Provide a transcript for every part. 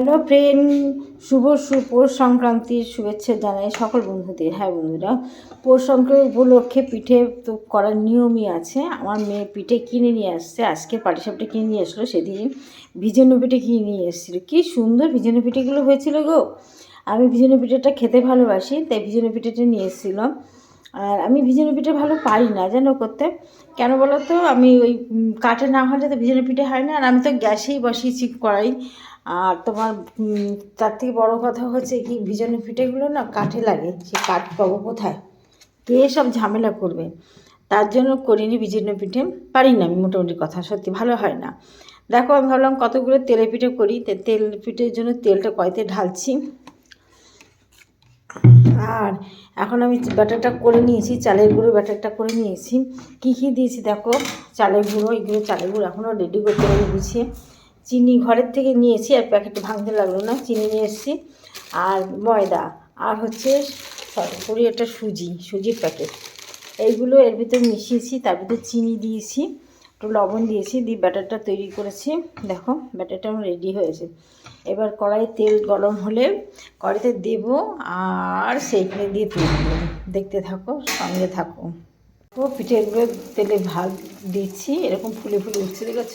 Hello friend, শুভ পৌষ সংক্রান্তির শুভেচ্ছা জানাই সকল বন্ধুদের। হ্যাঁ বন্ধুরা, পৌষ সংক্রান্তি উপলক্ষে পিঠে তো করার নিয়মই আছে। আমার মেয়ে পিঠে কিনে নিয়ে আসছে, আজকে পাটিসাপটা কিনে নিয়ে আসলো, সেদিন ভিজানো পিঠে কিনে নিয়ে এসেছিল। কী সুন্দর ভিজানো পিঠেগুলো হয়েছিল গো। আমি ভিজানো পিঠেটা খেতে ভালোবাসি, তাই ভিজানো পিঠেটা নিয়ে এসেছিলাম। আর আমি ভিজানো পিঠে ভালো পারি না যেন করতে? কেন বলো তো? আমি ওই কাঠে না হলে তো ভিজানো পিঠে হয় না। আর আমি তো গ্যাসেই বসিয়েছি কড়াই। আর তোমার তার থেকে বড় কথা হচ্ছে কি ভিজানো পিঠেগুলো না কাঠে লাগে, সে কাঠ পাবো কোথায়? কে সব ঝামেলা করবে? তার জন্য করিনি ভিজানো পিঠে, পারি না আমি মোটামুটি কথা, সত্যি ভালো হয় না। দেখো, আমি ভাবলাম কতগুলো তেলে পিঠে করি তেল পিঠের জন্য তেলটা কয়তে ঢালছি। আর এখন আমি ব্যাটারটা করে নিয়েছি, চালের গুঁড়ো ব্যাটারটা করে নিয়েছি। কী কী দিয়েছি দেখো? চালের গুঁড়ো, এগুলো চালের গুঁড়ো এখনও রেডি করতে হবে গুছিয়ে চিনি ঘরের থেকে নিয়েছি, আর প্যাকেট ভাঙতে লাগল না, চিনি নিয়ে এসেছি। আর ময়দা, আর হচ্ছে সরি একটা সুজি, সুজির প্যাকেট। এইগুলো এর ভিতরে মিশিয়েছি, তার ভিতরে চিনি দিয়েছি, একটু লবণ দিয়েছি, দিয়ে ব্যাটারটা তৈরি করেছি। দেখো, ব্যাটারটা আমার রেডি হয়েছে। এবার কড়াই তেল গরম হলে কড়াইতে দেব আর সেইখানে দিয়ে তুলব। দেখতে থাকো, সঙ্গে থাকো। পিঠেগুলো তেলে ভাগ দিচ্ছি, এরকম ফুলে ফুলে উঠছে, দেখেছ?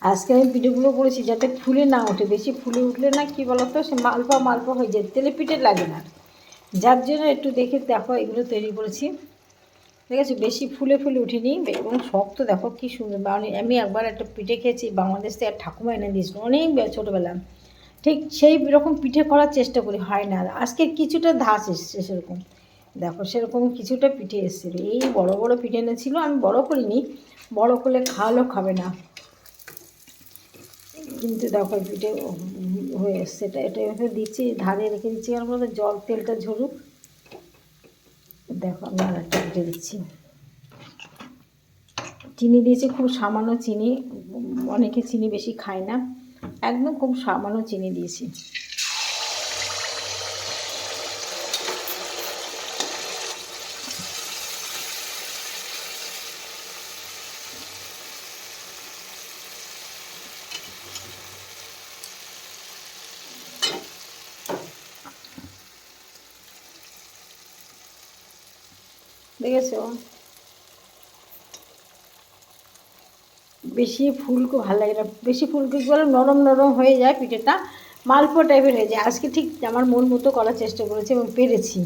আজকে আমি পিঠেগুলো করেছি যাতে ফুলে না ওঠে, বেশি ফুলে উঠলে না কি বলতো, সে মালপা মালপা হয়ে যায় তেলে পিঠে লাগে না। যার জন্য একটু দেখে দেখো, এগুলো তৈরি করেছি। ঠিক আছে, বেশি ফুলে ফুলে উঠেনি, এবং শক্ত দেখো কি সুন্দর। আমি- আমি একবার একটা পিঠে খেয়েছি, বাংলাদেশ থেকে ঠাকুমা এনে দিয়েছিল, অনেক ছোটোবেলা ঠিক সেই রকম পিঠে করার চেষ্টা করি, হয় না। আজকে কিছুটা ধাস এসছে সেরকম। দেখো, সেরকম কিছুটা পিঠে এসেছিল। এই বড় বড় পিঠে এনেছিল, আমি বড় করিনি, বড় করলে খাওয়ালেও খাবে না। কিন্তু দেখো পিঠে হয়ে এসছে। এটা এটা এভাবে দিচ্ছি ধারে রেখে দিচ্ছি আর বলতে জল তেলটা ঝরুক। দেখো আমি আর একটা দিচ্ছি। চিনি দিয়েছি, খুব সামান্য চিনি, অনেকে চিনি বেশি খায় না। একদম খুব সামান্য চিনি দিয়েছি। দেখেছ বেশি ফুলকো ভালো লাগে না। বেশি ফুলকো বলে, নরম নরম হয়ে যায় পিঠেটা। মালপো টাইপের হয়ে যায়। আজকে ঠিক আমার মন মতো করার চেষ্টা করেছি এবং পেরেছি।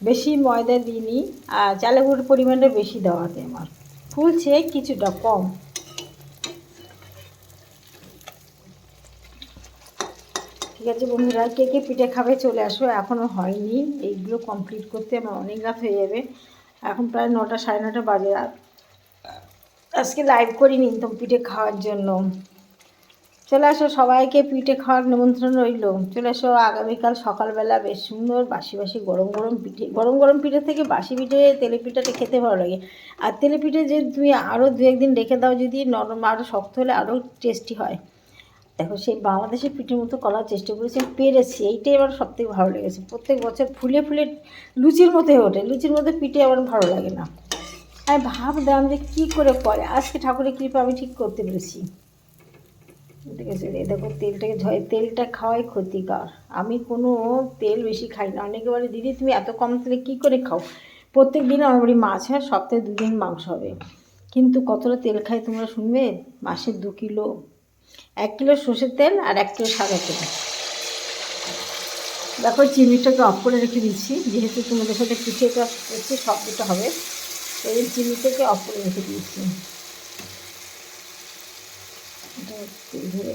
বেশি ময়দা দিইনি। আর চালের গুঁড়োর পরিমাণটা বেশি দেওয়াতে আমার। ফুলছে কিছুটা কম। ঠিক আছে বন্ধুরা, কে কে পিঠে খাবে চলে আসো এখনও হয়নি। এইগুলো কমপ্লিট করতে আমার অনেক রাত হয়ে যাবে। এখন প্রায় নটা, সাড়ে নটা বাজে। আজকে লাইভ করিনি তো পিঠে খাওয়ার জন্য। চলে আসো, সবাইকে পিঠে খাওয়ার নিমন্ত্রণ রইল। চলে আসো, আগামীকাল সকালবেলা বেশ সুন্দর বাসি বাসি গরম গরম পিঠে, গরম গরম পিঠে থেকে বাসি পিঠে, তেলে পিঠাটা খেতে ভালো লাগে। আর তেলে পিঠে যে তুমি আরও দু একদিন রেখে দাও যদি নরম আরও শক্ত হলে আরও টেস্টি হয়। দেখো, সেই বাংলাদেশের পিঠের মতো করার চেষ্টা করেছি পেরেছি। এইটাই আমার সবথেকে ভালো লেগেছে। প্রত্যেক বছর ফুলে ফুলে লুচির মতো হয়ে ওঠে। লুচির মতো পিঠে আমার ভালো লাগে না। আমি ভাবলাম যে কী করে করে? আজকে ঠাকুরের কৃপা আমি ঠিক করতে পেরেছি। ঠিক আছে দেখো, তেলটাকে ঝয় তেলটা খাওয়াই ক্ষতিকর। আমি কোনো তেল বেশি খাই না। অনেকে বলে, দিদি, তুমি এত কম তেলে কী করে খাও? প্রত্যেক দিন আমার বাড়ি মাছ হয়, সপ্তাহে দুদিন মাংস হবে। কিন্তু কতটা তেল খাই তোমরা শুনবে? মাসে দু কিলো এক কিলো সর্ষের তেল আর এক কিলো সাদা তেল। দেখো, চিনিটাকে অফ করে রেখে দিচ্ছি। যেহেতু তোমাদের সাথে পিঠেটা হচ্ছে শব্দটা হবে এই চিনিটাকে অফ করে রেখে দিয়েছি ধরে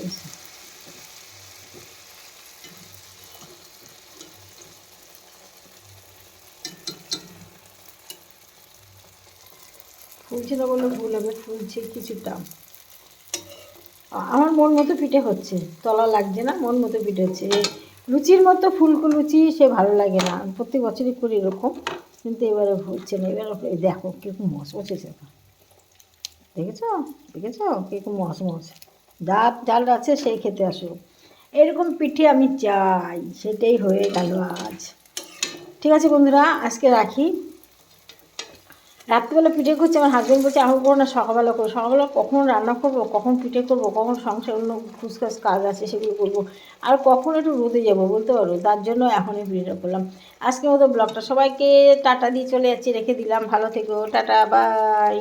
ফুলছে না বললে ভুল হবে, ফুলছে কিছুটা। আমার মন মতো পিঠে হচ্ছে, তলা লাগছে না, মন মতো পিঠে হচ্ছে। লুচির মতো ফুলকো লুচি সে ভালো লাগে না, প্রত্যেক বছরই করি এরকম, কিন্তু এবারে হচ্ছে না, এবার দেখো, কীরকম মশ মশেছে দেখেছ? দেখেছ? কীরকম মশ মশ যার যার আছে সেই খেতে আসো এরকম পিঠে আমি চাই, সেটাই হয়ে গেল আজ। ঠিক আছে বন্ধুরা, আজকে রাখি। রাত্রিবেলা পিঠে করছে, আমার হাজবেন্ড বলছে এখন করো না, সকালবেলা করো। সকালবেলা কখন রান্না করব, কখন পিঠে করব, কখন সংসার অন্য খুচখাস কাজ আছে সেগুলো করব আর কখন একটু রোদে যাব, বলতে পারো? তার জন্য এখনই ভিডিওটা করলাম। আজকে মতো ব্লগটা সবাইকে টাটা দিয়ে চলে যাচ্ছি, রেখে দিলাম। ভালো থেকো, টাটা, বাই।